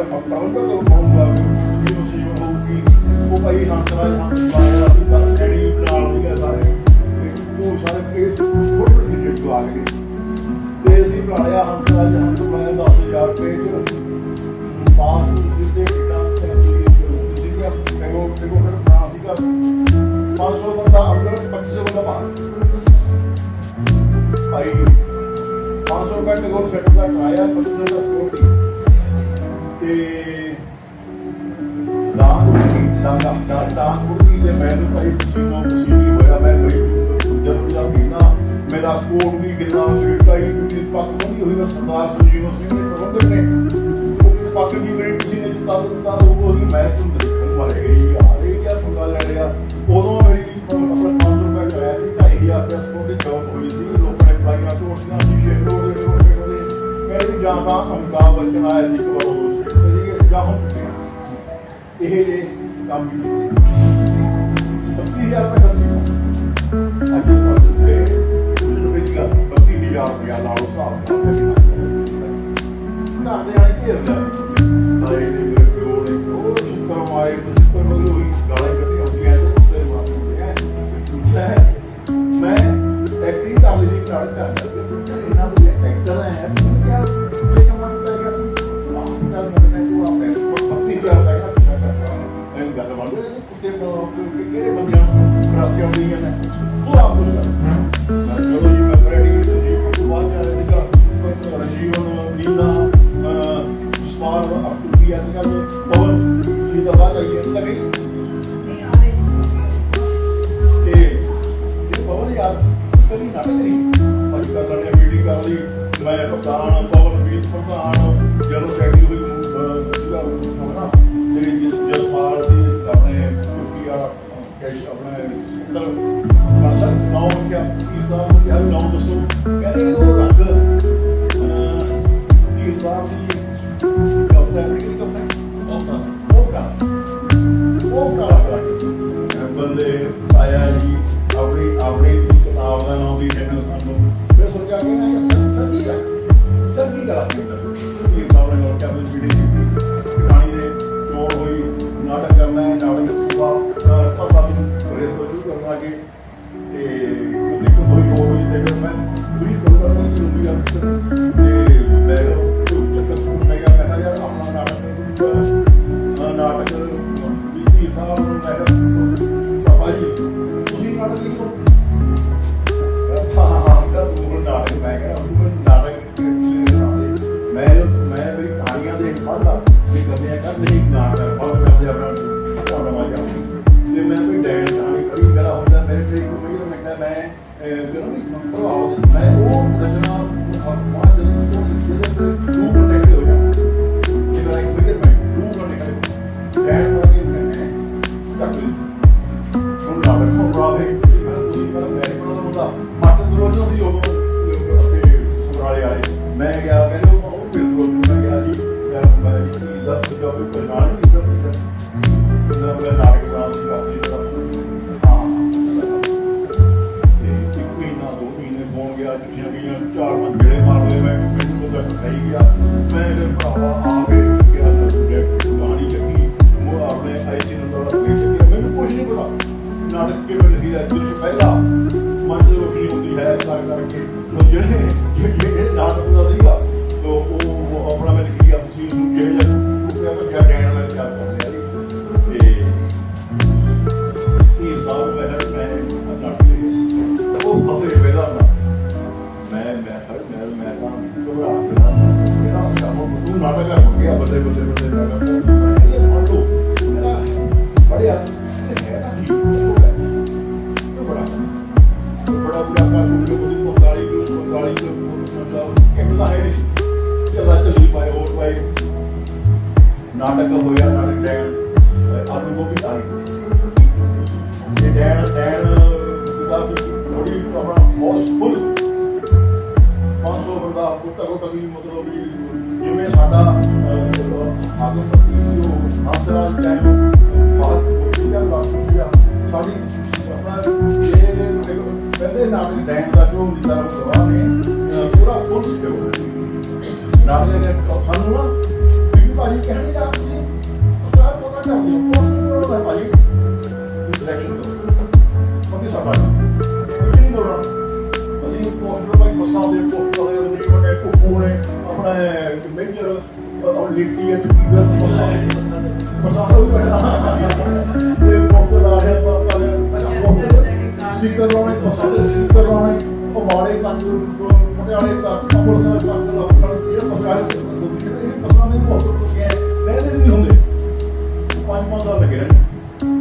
a palavra do ਕਾਨਪੁਰੀ ਦੇ ਮੈਨੂੰ ਭਾਈ ਪਸੀਨੋ ਪਸੀਨੀ ਹੋਇਆ, ਮੈਂ ਬਈ ਜਦੋਂ ਜਾ ਨਾ। ਮੇਰਾ ਸਕੂਲ ਵੀ ਗਿੱਲਾ ਫਿਰਕਾਈ ਦੀ ਪੱਕ ਨਹੀਂ ਹੋਈ ਬਸ ਸਰਦਾਰ ਸੁਜੀਵ ਸਿੰਘ ਦੇ ਪ੍ਰਬੰਧਕ ਨੇ। ਪੱਕ ਦੀ ਮੇਰੀ ਤੁਸੀਂ ਨੇ ਜਿੱਤਾ ਦਿੱਤਾ, ਉਹ ਹੀ ਮੈਂ ਤੁਹਾਨੂੰ ਦੱਸਣ ਵਾਲੇ ਗਈ ਯਾਰ ਇਹ ਕਿਆ ਸੁਣਾ ਲੜਿਆ ਉਦੋਂ ਮੇਰੀ ਆਪਣਾ 500 ਰੁਪਏ ਕਰਾਇਆ ਸੀ 2000 ਰੁਪਏ ਸਕੂਲ ਦੀ ਜੌਬ ਹੋਈ ਸੀ, ਲੋਕਾਂ ਨੇ ਪੜਾਈਆਂ ਤੋਂ ਉੱਠਣਾ ਸੀ ਸ਼ੇਰ ਰੋਡ ਦੇ ਰੋਡ ਦੇ ਕਹਿੰਦੇ ਜਾਂ ਤਾਂ ਅਮਕਾ ਬਚਨ ਆਇਆ ਸੀ ਇੱਕ ਵਾਰ ਉਹ ਜਾਂ ਹੁਣ ਇਹ I'm using. 可以 ਜ਼ਿੰਦਗੀ ਦਾ ਦ੍ਰਿਸ਼ ਪਹਿਲਾ ਮਨ ਨੂੰ ਫੀਲ ਹੁੰਦੀ ਹੈ ਤਾਂ ਕਰਕੇ। ਤੋਂ ਜਿਹੜੇ ਜਿਹੜੇ ਨਾਮ ਦਾ ਸੀਗਾ, ਤੋਂ ਉਹ ਆਪਣਾ ਮੈਂ ਲਿਖੀ ਆ, ਤੁਸੀਂ ਨੂੰ ਜਿਹੜਾ ਉਹ ਆਪਾਂ ਕਿਆ ਕਹਿਣ ਵਾਲਾ ਚਾਹ ਕਰਦੇ ਆ ਜੀ ਤੇ ਇਹ ਸਾਲ ਪਹਿਲਾਂ ਮੈਂ ਅਟਾਟੇ ਉਹ ਫਸੇ ਵੇਦਾ ਨਾ ਮੈਂ ਮੈਂ ਹਰ ਮੈਂ ਮੈਂ ਤਾਂ ਘਬਰਾ ਗਿਆ ਮੇਰਾ ਕੰਮ ਉਹ ਨਾਟਕ ਹੋ ਗਿਆ। ਬੱਲੇ ਬੱਲੇ ਬੱਲੇ ਨਾਟਕ ਇਹ ਮਾਟੋ ਬੜਿਆ ਚਲਾ ਚਲੀ ਬਾਈ ਰੋਡ ਬਾਈ ਨਾਟਕ ਹੋਇਆ ਨਾਟਕ ਡੈਣ ਆਪਣੀ ਗੋਪੀ ਤਾਰੀ ਇਹ ਡੈਣ ਡੈਣ ਜਿਹਦਾ ਥੋੜੀ ਆਪਣਾ ਮੋਸਟ ਫੁੱਲ 500 ਬੰਦਾ ਕੁੱਤਾ ਕੋਟਾ ਵੀ ਮਤਲਬ ਵੀ ਜਿਵੇਂ ਸਾਡਾ ਆਗੂ ਪਤੀ ਸੀ ਉਹ ਹਸਰਾਜ ਡੈਣ ਬਾਤ ਕੋਈ ਗੱਲ ਲੱਗਦੀ ਸਾਡੀ ਆਪਣਾ ਇਹ ਪਹਿਲੇ ਨਾਮ ਡੈਣ ਦਾ ਜੋ ਨਿਦਾਨ ਕਰਵਾ ਨੇ ਪੂਰਾ ਫੁੱਲ ਸਟੋਰ ਨਾਲੇ ਦੇ ਸਾਨੂੰ ਨਾ ਵੀ ਭਾਜੀ ਕਹਿਣੀ ਜਾ ਤੁਸੀਂ ਉਤਾਰ ਪਤਾ ਕਰ ਦਿਓ ਉਹ ਨਾ ਭਾਜੀ। ਡਾਇਰੈਕਸ਼ਨ ਤੋਂ। ਮੰਮੀ ਸਾਹਿਬ ਭਾਜੀ ਨਹੀਂ ਦੋੜਾ ਅਸੀਂ ਪੋਸਟਰ ਭਾਈ ਮਸਾਲ ਦੇ ਪੋਸਟਰ ਦੇ ਨਹੀਂ ਬਣੇ ਕੋ ਪੂਰੇ ਆਪਣੇ ਮੇਜਰ ਉਹ ਲਿਖੀ ਹੈ ਟੂਰ ਮਸਾਲ ਮਸਾਲ ਉਹ ਬਣਾ ਇਹ ਪੋਸਟਰ ਆ ਰਿਹਾ ਪਰ ਸਪੀਕਰ ਲਾਉਣੇ ਮਸਾਲੇ ਸਪੀਕਰ ਲਾਉਣੇ, ਉਹ ਮਾਰੇ ਕੰਨ ਪਟਿਆਲੇ ਤੱਕ ਅੰਮ੍ਰਿਤਸਰ ਤੱਕ ਲੱਖਣ ਇਹ ਪਕਾਏ ਪਸੰਦ ਨਹੀਂ ਬਹੁਤ ਹੋ ਗਿਆ ਰਹਿੰਦੇ ਨਹੀਂ ਹੁੰਦੇ ਪੰਜ ਪੰਜ ਸਾਲ ਲੱਗੇ ਰਹਿਣ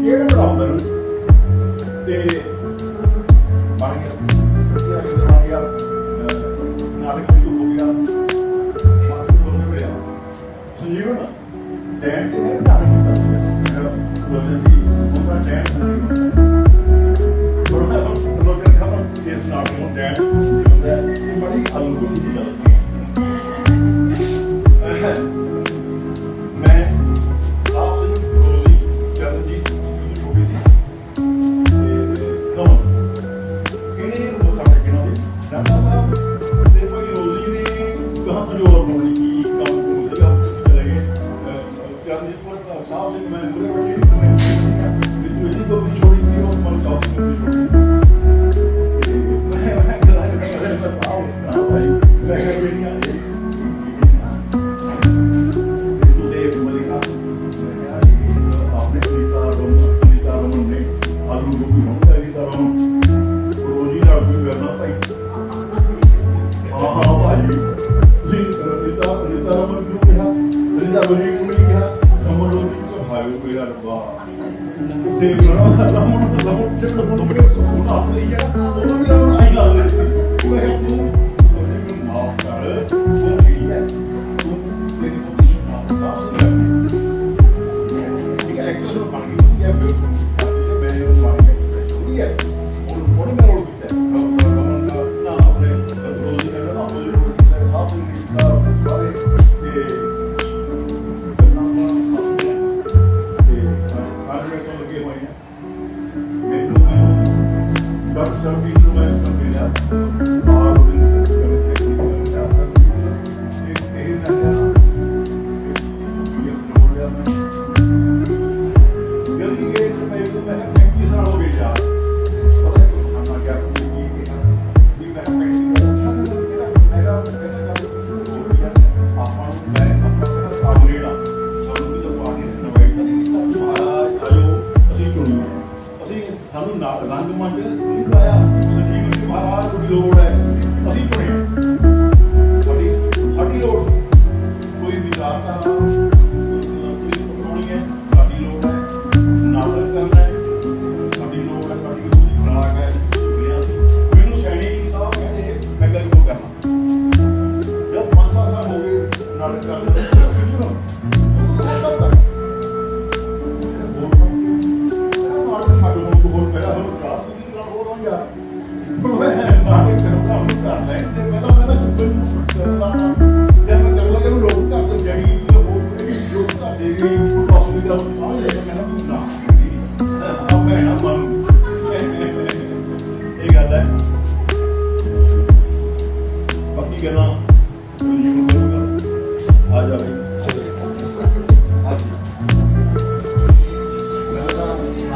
ਕਿਹੜਾ ਬਣਾਉਂਦਾ ਨੂੰ? ਤੇ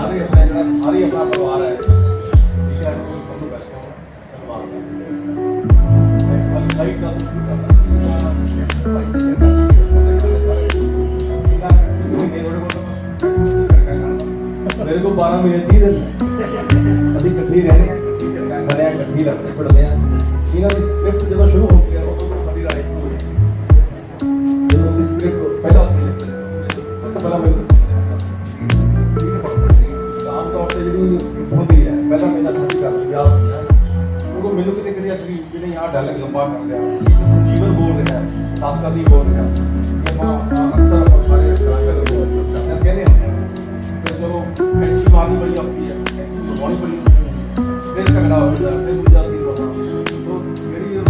ਸਾਰੇ ਆਪਣਾ ਜਿਹੜਾ ਸਾਰੇ ਆਪਣਾ ਪਰਿਵਾਰ ਹੈ ਠੀਕ ਹੈ ਕੋਈ ਸਭ ਨੂੰ ਬੈਠਾ ਹੋਣਾ ਪਰਿਵਾਰ ਦਾ ਲਾਈਟ ਦਾ ਤੁਸੀਂ ਮੇਰੇ ਕੋਲ 12 ਮਹੀਨੇ 30 ਦਿਨ ਅਸੀਂ ਇਕੱਠੇ ਹੀ ਰਹਿੰਦੇ ਹਾਂ ਖੜੇ ਹਾਂ ਇਕੱਠੇ ਹੀ ਰੱਖਦੇ ਪੜਦੇ ਹਾਂ ਇਹਨਾਂ ਦੀ ਸਕ੍ਰਿਪਟ ਜਦੋਂ ਸ਼ੁਰੂ ਹੋ ਗਈ ਉਦੋਂ ਤੋਂ ਸਾਡੀ ਰਾਈਟ ਹੋ ਗਈ ਜਦੋਂ ਅਸੀਂ ਸਕ੍ਰਿਪਟ ਪਹਿਲਾਂ ਸੀ ਪਹਿਲਾਂ ਮੈਨੂੰ ਜਿਹੜੇ ਲੰਬਾ ਕਰ ਲਿਆ ਸੰਜੀਵਨ ਬੋਲ ਰਿਹਾ ਹੈ ਸਾਫ਼ ਕਰਦੀ ਬੋਲ ਰਿਹਾ ਇਹ ਆਪਾਂ ਅਕਸਰ ਆਪਾਂ ਸਾਰੇ ਕਲਾਸਾਂ ਦੇ ਵਿੱਚ ਕਰਦੇ ਹਾਂ। ਕਹਿੰਦੇ ਹੁੰਦੇ ਚਲੋ ਕੈਂਚੀ ਮਾਰਨੀ ਬੜੀ ਔਖੀ ਹੈ। ਕੈਂਚੀ ਲਗਾਉਣੀ ਬੜੀ ਔਖੀ ਹੈ। ਫਿਰ ਝਗੜਾ ਹੋ ਜਾਂਦਾ ਫਿਰ ਦੂਜਾ ਸੀ ਸੋ ਜਿਹੜੀ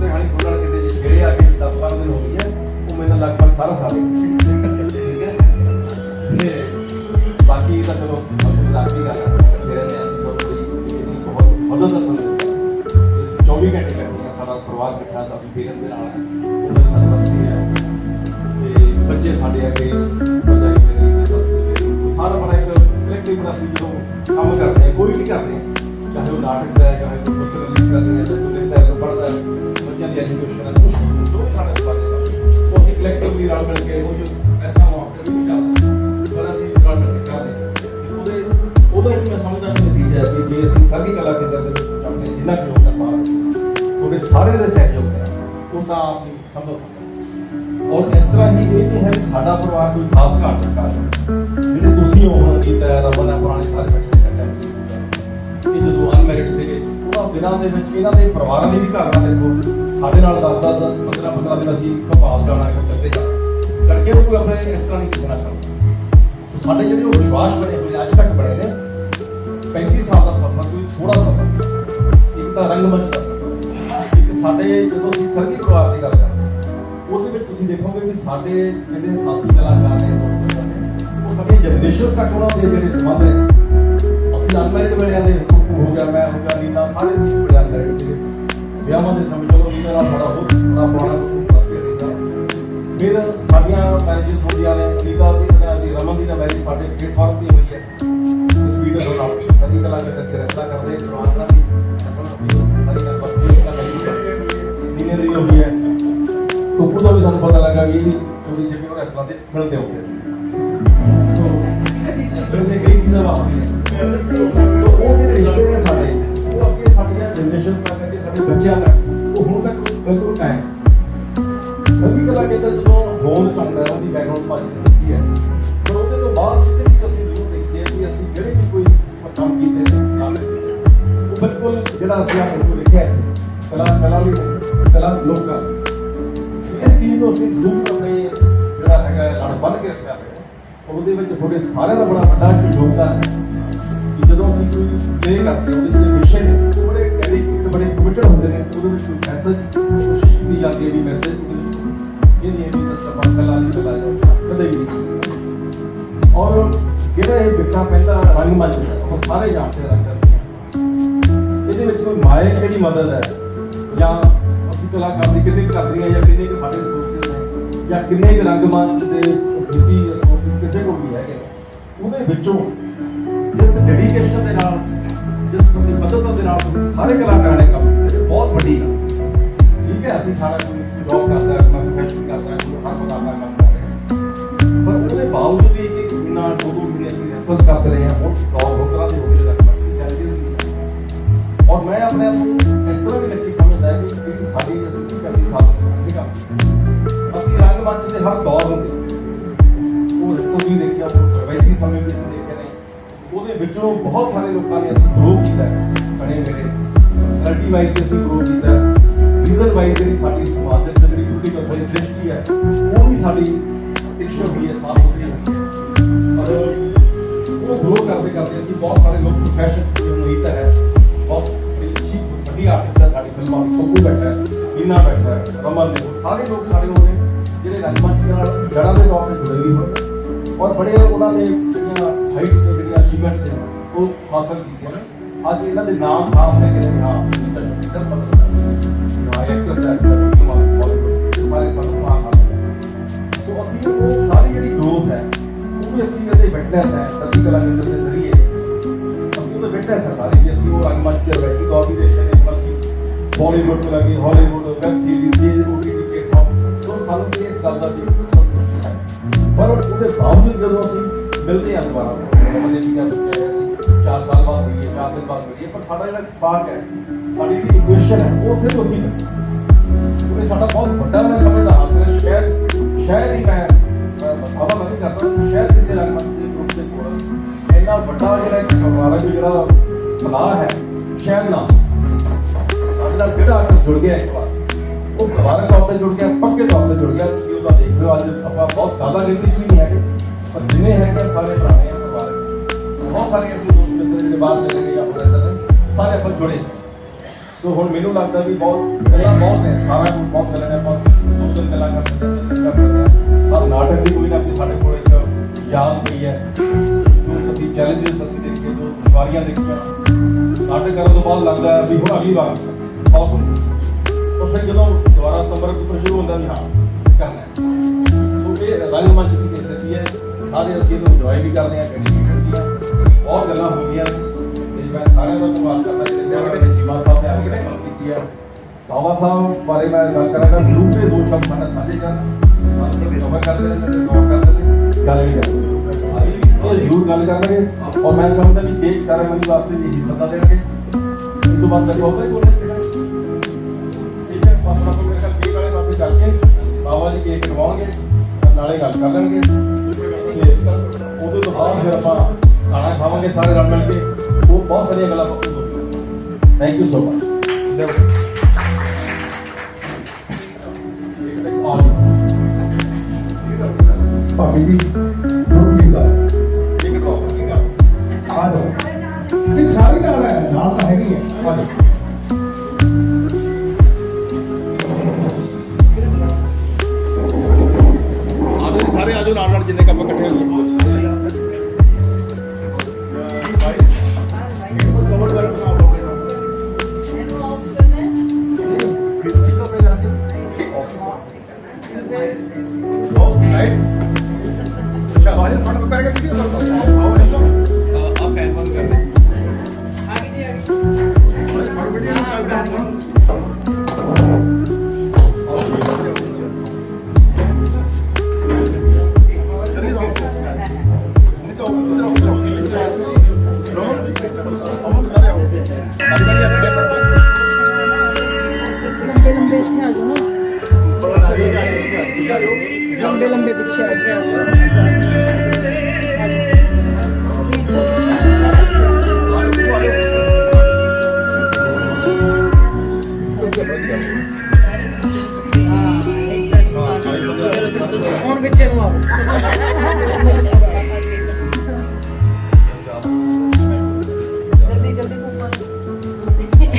ਤੇ ਹਾਣੀ ਖੋਲਣ ਕਿਤੇ ਜਿਹੜੇ ਆ ਕੇ 10 12 ਦਿਨ ਹੋ ਗਈ ਹੈ ਉਹ ਮੈਨੂੰ ਲਗਭਗ ਸਾਰਾ ਸਾਲ ਠੀਕ ਹੈ? ਤੇ ਬਾਕੀ ਤਾਂ ਚਲੋ ਅਸੀਂ ਲਾਗੀ ਗੱਲ ਕਰਦੇ ਰਹਿੰਦੇ ਹਾਂ, ਅਸੀਂ ਸਭ ਦੀ ਬਹੁਤ ਮਦਦ ਕਰਦੇ 24 ਘੰਟੇ ਕਰਦੇ ਹਾਂ। ਸਾਡਾ ਪਰਿਵਾਰ ਇਕੱਠਾ ਤਾਂ ਅਸੀਂ ਪੇਰੈਂਟਸ ਦੇ ਨਾਲ। ਹਾਂ ਉਹਨਾਂ ਦੀ ਸਰਪ੍ਰਸਤੀ ਹੈ ਤੇ ਬੱਚੇ ਸਾਡੇ ਅੱਗੇ ਬਜਾਈ ਮੇਰੀ ਦੇ ਸਰਪ੍ਰਸਤੀ ਸਾਰਾ ਬੜਾ ਇੱਕ ਕਲੈਕਟਿਵ ਬੜਾ ਸੀ ਜਦੋਂ ਕੰਮ ਕਰਦੇ ਹਾਂ ਕੋਈ ਵੀ ਕਰਦੇ। ਹਾਂ ਚਾਹੇ ਉਹ ਨਾਟਕ ਦਾ ਹੈ, ਚਾਹੇ ਕੋਈ ਪੁਸਤਕ ਰਿਲੀਜ਼ ਕਰਦੇ ਹੈ ਚਾਹੇ ਕੋਈ ਲਿਖਦਾ ਹੈ ਕੋਈ ਪੜ੍ਹਦਾ ਹੈ, ਬੱਚਿਆਂ ਦੀ ਐਜੂਕੇਸ਼ਨ ਹੈ, ਜੋ ਵੀ ਸਾਡੇ ਸਾਰੇ ਉਹ ਅਸੀਂ ਕਲੈਕਟਿਵਲੀ ਵੀ ਰਲ ਮਿਲ ਕੇ ਉਹ ਜੋ ਐਸਾ ਮੌਕੇ ਵੀ ਚੱਲਦਾ ਪਰ ਅਸੀਂ ਰਲ ਮਿਲ ਕੇ ਕਰਦੇ ਹਾਂ। ਤੇ ਉਹਦੇ ਉਹਦਾ ਹੀ ਮੈਂ ਸਮਝਦਾ ਕਿ ਨਤੀਜਾ ਹੈ ਕਿ ਜੇ ਅਸੀਂ ਸਾਰੀ ਕਲਾ ਕੇਂਦਰ ਦੇ ਵਿੱਚ ਆਪਣੇ ਜਿੰਨਾ ਕੁ ਯੋਗਦਾਨ ਪਾ ਸਕਦੇ ਉਹਦੇ ਸਾਰੇ ਦੇ ਸਹਿਯੋਗ ਨਾਲ ਉਹ ਤਾਂ ਅਸੀਂ ਸੰਭਵ ਔਰ ਇਸ ਤਰ੍ਹਾਂ ਹੀ ਇਹ ਨਹੀਂ ਹੈ ਕਿ ਸਾਡਾ ਪਰਿਵਾਰ ਕੋਈ ਖਾਸ ਘਾਟ ਰੱਖਾ ਜਿਹੜੇ ਤੁਸੀਂ ਹੋ ਅਨੀਤਾ ਹੈ, ਰਮਨ ਹੈ, ਪੁਰਾਣੇ ਸਾਰੇ ਬੈਠੇ ਇਕੱਠੇ ਇਹ ਜਦੋਂ ਅਨਮੈਰਿਡ ਸੀਗੇ ਉਹਨਾਂ ਦਿਨਾਂ ਦੇ ਵਿੱਚ ਇਹਨਾਂ ਦੇ ਪਰਿਵਾਰਾਂ ਦੇ ਵੀ ਘਰ ਨਾਲ ਦੇਖੋ। ਸਾਡੇ ਨਾਲ 10 10 15 15 ਦਿਨ ਅਸੀਂ ਕਪਾਸ ਜਾਣਾ ਹੈ ਕਰਦੇ ਜਾ ਕਰਕੇ ਉਹ ਕੋਈ ਆਪਣੇ ਇਸ ਤਰ੍ਹਾਂ ਨਹੀਂ ਕਿਸਨਾ ਕਰਦਾ ਸਾਡੇ ਜਿਹੜੇ ਉਹ ਵਿਸ਼ਵਾਸ ਬਣੇ ਹੋਏ ਅੱਜ ਤੱਕ ਬਣੇ ਨੇ 35 ਸਾਲ ਦਾ ਸਫ਼ਰ ਕੋਈ ਥੋੜਾ ਸਫ਼ਰ ਇੱਕ ਤਾਂ ਰੰਗਮੰਚ ਦਾ ਸਾਡੇ ਜਦੋਂ ਅਸੀਂ ਸਰਗੀ ਪਰਿਵਾਰ ਦੀ ਗੱਲ ਕਰਦੇ ਹਾਂ, ਉਹਦੇ ਵਿੱਚ ਤੁਸੀਂ ਦੇਖੋਗੇ ਕਿ ਸਾਡੇ ਜਿਹੜੇ ਸਾਥੀ ਕਲਾਕਾਰ ਨੇ ਉਹ ਸਾਡੀ ਜਨਰੇਸ਼ਨ ਤੱਕ ਉਹਨਾਂ ਦੇ ਜਿਹੜੇ ਸੰਬੰਧ ਨੇ ਅਸੀਂ ਅਨਮੈਰਿਡ ਵੇਲਿਆਂ ਦੇ ਹੋ ਗਿਆ ਮੈਂ ਹੋ ਗਿਆ ਨੀਨਾ ਸਾਰੇ ਸੀ ਬੜੇ ਅਨਮੈਰਿਡ ਸੀ ਵਿਆਹਾਂ ਦੇ ਸਮੇਂ ਚਲੋ ਨੀਨਾ ਬੜਾ ਬਹੁਤ ਬੜਾ ਪੁਰਾਣਾ ਫਿਰ ਸਾਡੀਆਂ ਮੈਰਿਜਸ ਹੁੰਦੀਆਂ ਨੇ ਨੀਤਾ ਦੀ ਤੇ ਦੀ ਰਮਨ ਦੀ ਦਾ ਮੈਰਿਜ ਸਾਡੇ ਪਲੇਟਫਾਰਮ ਦੀ ਹੋਈ ਹੈ। ਇਸ ਵੀਡੀਓ ਨਾਲ ਸਾਡੀ ਕਲਾ ਦੇ ਕਰਕੇ ਰਸਤਾ ਕਰਦੇ ਜਵਾਨ ਕਰੀ ਨੀਨੇ ਦੀ ਹੋਈ ਹੈ ਕੁੱਕੂ ਦਾ ਵੀ ਸਾਨੂੰ ਪਤਾ ਲੱਗਾ ਕਿ ਇਹ ਵੀ ਚੋਰੀ ਛਿਪੀ ਔਰ ਅਸਲਾਂ ਦੇ ਮਿਲਦੇ ਹੋਗੇ ਸੋ ਮਿਲਦੇ ਕਈ ਚੀਜ਼ਾਂ ਵਾਪਰੀਆਂ ਸੋ, ਉਹ ਜਿਹੜੇ ਰਿਸ਼ਤੇ ਨੇ ਸਾਡੇ, ਉਹ ਅੱਗੇ ਸਾਡੀਆਂ ਜਨਰੇਸ਼ਨ ਤੱਕ, ਅੱਗੇ ਸਾਡੇ ਬੱਚਿਆਂ ਤੱਕ, ਉਹ ਹੁਣ ਤੱਕ ਬਿਲਕੁਲ ਕਾਇਮ। ਸਭੀ ਕਲਾ ਕੇਂਦਰ ਜਦੋਂ ਹੋਂਦ ਚ ਆਉਂਦਾ ਹੈ ਉਹਦੀ ਬੈਕਗ੍ਰਾਉਂਡ ਭਾਜੀ ਨੇ ਦੱਸੀ ਹੈ। ਪਰ ਉਹਦੇ ਤੋਂ ਬਾਅਦ ਜਿੱਥੇ ਵੀ ਅਸੀਂ ਜ਼ਰੂਰ ਦੇਖਦੇ ਹਾਂ ਕਿ ਅਸੀਂ ਜਿਹੜੇ ਵੀ ਕੋਈ ਕੰਮ ਕੀਤੇ ਨੇ ਕੰਮ ਉਹ ਬਿਲਕੁਲ ਜਿਹੜਾ ਅਸੀਂ ਆਪਣੇ ਕੋਲ ਲਿਖਿਆ ਹੈ, ਕਲਾ ਕਲਾ ਵੀ ਕਲਾ ਲੋਕਾਂ ਇਸ ਚੀਜ਼ ਨੂੰ ਅਸੀਂ ਜ਼ਰੂਰ ਆਪਣੇ ਜਿਹੜਾ ਹੈਗਾ ਲੜ ਬੰਨ ਕੇ ਰੱਖਿਆ ਹੋਇਆ। ਹੈ। ਉਹਦੇ ਵਿੱਚ ਤੁਹਾਡੇ ਸਾਰਿਆਂ ਦਾ ਬੜਾ ਵੱਡਾ ਇੱਕ ਯੋਗਦਾਨ ਹੈ ਕਿ ਜਦੋਂ ਅਸੀਂ ਕੋਈ ਪਲੇ ਕਰਦੇ ਹਾਂ ਉਹਦੇ ਜਿਹੜੇ ਵਿਸ਼ੇ ਨੇ ਉਹ ਬੜੇ ਡੈਡੀਕੇਟਡ ਬੜੇ ਕਮਿਟਡ ਹੁੰਦੇ ਨੇ ਉਹਦੇ ਵਿੱਚ ਕੋਈ ਮੈਸੇਜ ਕੋਸ਼ਿਸ਼ ਕੀਤੀ ਜਾਂਦੀ ਹੈ ਵੀ ਮੈਸੇਜ ਉਹਦੇ ਵਿੱਚ ਇਹ ਨਹੀਂ ਹੈ ਵੀ ਬਸ ਆਪਾਂ ਕਲਾ ਨਹੀਂ ਕਲਾ ਜਾਓ ਕਦੇ ਵੀ ਨਹੀਂ। ਔਰ ਜਿਹੜਾ ਇਹ ਬਿੱਟਾ ਪੈਂਦਾ ਰੰਗਮੰਚ ਹੈ, ਉਹ ਸਾਰੇ ਜਾਣਦੇ ਰੰਗ ਕਰਦੀਆਂ ਇਹਦੇ ਵਿੱਚ ਕੋਈ ਮਾਇਆ ਕਿਹੜੀ ਮਦਦ ਹੈ? ਜਾਂ ਅਸੀਂ ਕਲਾਕਾਰ ਦੀ ਕਿੰਨੀ ਕੁ ਜਾਂ ਕਿੰਨੇ ਕੁ ਸਾਡੇ ਰਿਸੋਰਸਿਸ ਨੇ ਜਾਂ ਕਿੰਨੇ ਕੁ ਰੰਗਮੰਚ ਦੇ ਵਿੱਤੀ ਰਿਸੋਰਸਿਸ ਕਿਸੇ ਕੋਲ ਵੀ ਹੈਗੇ? ਉਹਦੇ ਵਿੱਚੋਂ ਜਿਸ ਡੈਡੀਕੇਸ਼ਨ ਦੇ ਨਾਲ, ਜਿਸ ਪ੍ਰਤੀਬੱਧਤਾ ਦੇ ਨਾਲ ਸਾਰੇ ਕਲਾਕਾਰਾਂ ਨੇ ਕੰਮ ਕੀਤਾ ਬਹੁਤ ਵੱਡੀ ਗੱਲ ਠੀਕ ਹੈ, ਅਸੀਂ ਸਾਰਾ ਕੋਈ ਜੌਬ ਕਰਦਾ ਆਪਣਾ ਪ੍ਰੋਫੈਸ਼ਨ ਕਰਦਾ ਹਰ ਪ੍ਰਕਾਰ ਦਾ ਪਰ ਉਹਦੇ ਬਾਵਜੂਦ ਵੀ ਇੱਕ ਮਹੀਨਾ ਦੋ ਦੋ ਮਹੀਨੇ ਅਸੀਂ ਰਿਸਰਚ ਕਰਦੇ ਰਹੇ ਹਾਂ ਉਹ ਦੌਰ ਹੋ ਤਰ੍ਹਾਂ ਦੇ ਹੋ ਗਏ ਰੱਖਣਾ ਔਰ ਮੈਂ ਆਪਣੇ ਆਪ ਨੂੰ ਇਸ ਤਰ੍ਹਾਂ ਵੀ ਹਰ ਦੌਰ ਹੁੰਦੇ ਉਹ ਰਿਸਰਚ ਵੀ ਦੇਖਿਆ ਉਹ ਰਵਾਇਤੀ ਸਮੇਂ ਵੀ ਅਸੀਂ ਦੇਖੇ ਨੇ ਉਹਦੇ ਵਿੱਚੋਂ ਬਹੁਤ ਸਾਰੇ ਲੋਕਾਂ ਨੇ ਅਸੀਂ ਗਰੋ ਕੀਤਾ ਹੈ, ਬਣੇ ਮੇਰੇ ਪਰਸਨੈਲਿਟੀ ਵਾਈਜ਼ ਵੀ ਅਸੀਂ ਗਰੋ ਕੀਤਾ ਹੈ। ਰੀਜ਼ਨ ਵਾਈਜ਼ ਜਿਹੜੀ ਸਾਡੀ ਸਮਾਜ ਦੇ ਵਿੱਚ ਜਿਹੜੀ ਟੁੱਟੀ ਕੱਥੀ ਦ੍ਰਿਸ਼ਟੀ ਹੈ, ਉਹ ਵੀ ਸਾਡੀ ਤਿਕਸ਼ਣ ਹੋਈ ਹੈ, ਸਾਫ਼ ਸੁਥਰੀ ਹੋਈ ਹੈ। ਔਰ ਉਹ ਗਰੋ ਕਰਦੇ ਕਰਦੇ ਅਸੀਂ ਬਹੁਤ ਸਾਰੇ ਲੋਕ ਪ੍ਰੋਫੈਸ਼ਨ ਜੋ ਮੁਹੀਤ ਹੈ। ਬਹੁਤ ਅੱਛੀ, ਵੱਡੀ ਆਰਟਿਸਟ ਹੈ ਸਾਡੀ ਫਿਲਮਾਂ ਵਿੱਚ। ਬੱਬੂ ਬੈਠਾ ਹੈ ਲੀਨਾ ਬੈਠਾ ਹੈ, ਰਮਨ ਨੇ। ਉਹ ਸਾਰੇ ਲੋਕ ਸਾਡੇ ਉਹ ਨੇ ਜਿਹੜੇ ਰੰਗਮੰਚ ਦੇ ਨਾਲ ਜੜਾਂ ਦੇ ਤੌਰ ਤੇ ਜੁੜੇ ਵੀ ਹੋਏ ਔਰ ਬੜੇ ਉਹਨਾਂ ਨੇ ਜਿਹੜੀਆਂ ਹਾਈਟਸ ਨੇ, ਜਿਹੜੀਆਂ ਅਚੀਵਮੈਂਟਸ ਨੇ, ਉਹ ਹਾਸਲ ਕੀਤੀਆਂ ਨੇ। ਅੱਜ ਇਹਨਾਂ ਦੇ ਨਾਮ ਥਾਮ ਨੇ ਕਿ ਹਾਂ ਇੰਦਰ ਇੰਦਰ ਪਤਾ। ਹਾਂ ਐਕਟਰਸ ਹੈ ਕਮਾਲ ਬਾਲੀਵੁੱਡ ਸਾਰੇ ਸਾਨੂੰ ਮਾਣ ਹਾਸਲ ਸੋ ਅਸੀਂ ਉਹ ਸਾਰੀ ਜਿਹੜੀ ਗਰੋਥ ਹੈ ਉਹ ਵੀ ਅਸੀਂ ਇਹਦੇ ਵਿਟਨੈਸ ਹੈ ਸਦੀ ਕਲਾ ਕੇਂਦਰ ਦੇ ਜ਼ਰੀਏ। ਅਸੀਂ ਉਹਦੇ ਵਿਟਨੈਸ ਹੈ ਸਾਰੇ ਵੀ, ਅਸੀਂ ਉਹ ਰੰਗਮੰਚ ਦੇ ਬੈਠੀ ਗੌਰ ਵੀ ਦੇਖਦੇ ਨੇ, ਅਸੀਂ ਬਾਲੀਵੁੱਡ ਤੋਂ ਲੱਗੀ ਹਾਲੀਵੁੱਡ ਵੈਬ ਸੀਰੀਜ਼ ਇਹ ਉਹਦੇ ਬਾਵਜੂਦ ਜਦੋਂ ਅਸੀਂ ਮਿਲਦੇ ਹਾਂ ਦੁਬਾਰਾ ਉਹਨੇ ਵੀ ਕਿਹਾ ਚਾਰ ਸਾਲ ਬਾਅਦ ਹੋਈ ਹੈ, ਚਾਰ ਦਿਨ ਬਾਅਦ ਹੋਈ ਹੈ, ਪਰ ਸਾਡਾ ਜਿਹੜਾ ਪਾਰਕ ਹੈ, ਸਾਡੀ ਜਿਹੜੀ ਇਕੁਏਸ਼ਨ ਹੈ, ਉਹ ਫਿਰ ਉੱਥੇ ਹੈ ਉਹਨੇ ਸਾਡਾ ਬਹੁਤ ਵੱਡਾ ਮੈਂ ਸਮਝਦਾ ਹਾਸਲ ਸ਼ਾਇਦ ਸ਼ਾਇਦ ਹੀ ਮੈਂ ਹਵਾ ਨਹੀਂ ਕਰਦਾ ਸ਼ਾਇਦ ਕਿਸੇ ਰੰਗਮੰਚ ਦੇ ਗਰੁੱਪ ਦੇ ਕੋਲ ਇੰਨਾ ਵੱਡਾ ਜਿਹੜਾ ਇੱਕ ਪਰਿਵਾਰਕ ਜਿਹੜਾ ਫਲਾਹ ਹੈ ਸ਼ਾਇਦ ਨਾ ਸਾਡੇ ਜਿਹੜਾ ਜੁੜ ਗਿਆ ਇੱਕ ਵਾਰ, ਉਹ ਪਰਿਵਾਰਕ ਤੌਰ ਤੇ ਜੁੜ ਗਿਆ, ਪੱਕੇ ਤੌਰ ਤੇ ਜੁੜ ਗਿਆ ਤੁਸੀਂ ਦੇਖ ਲਓ ਅੱਜ ਆਪਾਂ ਬਹੁਤ ਜ਼ਿਆਦਾ ਗਿਣਤੀ ਵੀ ਨਹੀਂ ਹੈਗੇ। ਪਰ ਜਿੰਨੇ ਹੈਗੇ ਸਾਰੇ ਪੁਰਾਣੇ ਆ ਪਰਿਵਾਰਕ ਬਹੁਤ ਸਾਰੇ ਐਸੇ ਦੋਸਤ ਮਿੱਤਰ ਜਿਹੜੇ ਬਾਹਰ ਚਲੇ ਗਏ ਜਾਂ ਆਪਣੇ ਅੰਦਰ ਨੇ, ਸਾਰੇ ਆਪਾਂ ਜੁੜੇ। ਸੋ ਹੁਣ ਮੈਨੂੰ ਲੱਗਦਾ ਵੀ ਬਹੁਤ ਗੱਲਾਂ ਬਹੁਤ ਨੇ ਸਾਰਾ ਕੁਝ ਬਹੁਤ ਗੱਲਾਂ ਨੇ ਆਪਾਂ ਦੋ ਗੱਲਾਂ ਕਰਦੇ ਪਰ ਨਾਟਕ ਦੀ ਕੋਈ ਨਾ ਕੋਈ ਸਾਡੇ ਕੋਲ ਇੱਕ ਯਾਦ ਪਈ ਹੈ। ਜੋ ਅਸੀਂ ਚੈਲੰਜਸ ਅਸੀਂ ਦੇਖੇ ਜੋ ਦੁਸ਼ਵਾਰੀਆਂ ਦੇਖੀਆਂ। ਨਾਟਕ ਕਰਨ ਤੋਂ ਬਾਅਦ ਲੱਗਦਾ ਵੀ ਹੁਣ ਅਗਲੀ ਵਾਰ ਬਹੁਤ ਸੋ ਫਿਰ ਜਦੋਂ ਦੁਬਾਰਾ ਸੰਪਰਕ ਸ਼ੁਰੂ ਹੁੰਦਾ ਵੀ ਹਾਂ ਹੈ ਸੋ ਇਹ ਰੰਗਮੰਚ ਦੀ ਕਿਸਤੀ ਹੈ ਸਾਰੇ ਅਸੀਂ ਇਹਨੂੰ ਇੰਜੋਏ ਵੀ ਕਰਦੇ ਹਾਂ ਡੈਡੀਕੇਟਡ ਵੀ ਹਾਂ ਬਹੁਤ ਗੱਲਾਂ ਹੋ ਗਈਆਂ ਤੇ ਮੈਂ ਸਾਰਿਆਂ ਦਾ ਧੰਨਵਾਦ ਕਰਦਾ ਜਿਹੜੇ ਮੇਰੇ ਨੇ ਜੀਵਾ ਸਾਹਿਬ ਨੇ ਆ ਕੇ ਗੱਲ ਕੀਤੀ ਹੈ ਬਾਬਾ ਸਾਹਿਬ ਬਾਰੇ ਮੈਂ ਗੱਲ ਕਰਾਂਗਾ ਜ਼ਰੂਰ ਇਹ ਦੋ ਸ਼ਬਦ ਮੈਂ ਸਾਂਝੇ ਕਰਨ ਕਮਰ ਕਰਦੇ ਰਹਿੰਦੇ ਨੇ ਕਮਰ ਕਰਦੇ ਨੇ ਗੱਲ ਨਹੀਂ ਕਰਦੇ ਇਹ ਜ਼ਰੂਰ ਗੱਲ ਕਰਨਗੇ ਔਰ ਮੈਂ ਸਮਝਦਾ ਵੀ ਕੇਕ ਸੈਰੇਮਨੀ ਵਾਸਤੇ ਵੀ ਹਿੱਸਾ ਤਾਂ ਦੇਣਗੇ ਇਸ ਤੋਂ ਬਾਅਦ ਤੱਕ ਹੋਊਗਾ ਹੀ ਬੋਲਣਗੇ ਠੀਕ ਹੈ ਆਪਣਾ ਕੋਈ ਮੇਰੇ ਖਿਆਲ ਕੇਕ ਵਾਲੇ ਪਾਸੇ ਚੱਲ ਕੇ ਬਾਬਾ ਜੀ ਕੇਕ ਕਟਵਾਉਣਗੇ ਨਾਲੇ ਗੱਲ ਕਰ ਲੈਣਗੇ। ਤੇ ਉਦੋਂ ਤੋਂ ਬਾਅਦ ਫਿਰ ਆਪਾਂ ਖਾਣਾ ਖਾਵਾਂਗੇ ਸਾਰੇ ਰਲ ਮਿਲ ਕੇ। ਉਹ ਬਹੁਤ ਸਾਰੀਆਂ ਗੱਲਾਂ ਥੈਂਕ ਯੂ ਸੋ ਮਚ ਭਾਬੀ ਜੀ ਗੁੱਡ ਵੀਜ਼ਾ ਆ ਜਾਓ। ਇਹ ਸਾਰੇ ਨਾਲ ਹੈ ਨਾਲ ਤਾਂ ਹੈਗੀ ਹੈ ਆ ਜਾਓ।